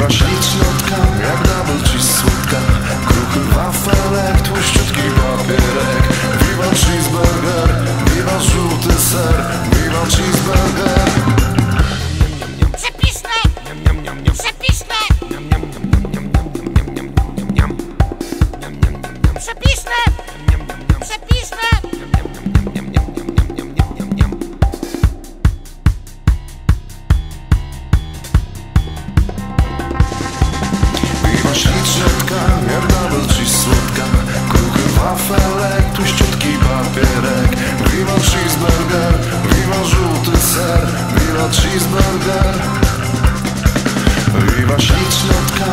Piwa ślicznotka, jak double cheese słodka Kruchy wafelek, tłuściutki jak double cheese słodka Kruchy wafelek, tuściutki papierek. Piwa cheeseburger, piwa żółty ser. Piwa cheeseburger. Piwa ślicznotka,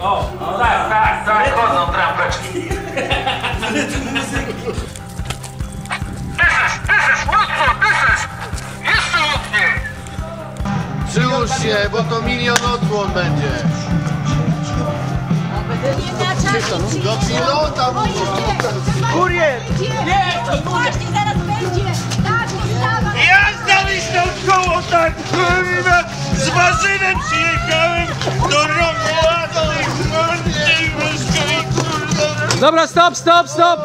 O, tak, tak, tak, chodzą trampeczki. Dyszysz, dyszysz, mocno, dyszysz! Jeszcze mocniej! Przyłóż się, bo to milion odsłon będzie. Do pilota mówię. Kurier! Nie, to Właśnie Dobra, stop, stop, stop!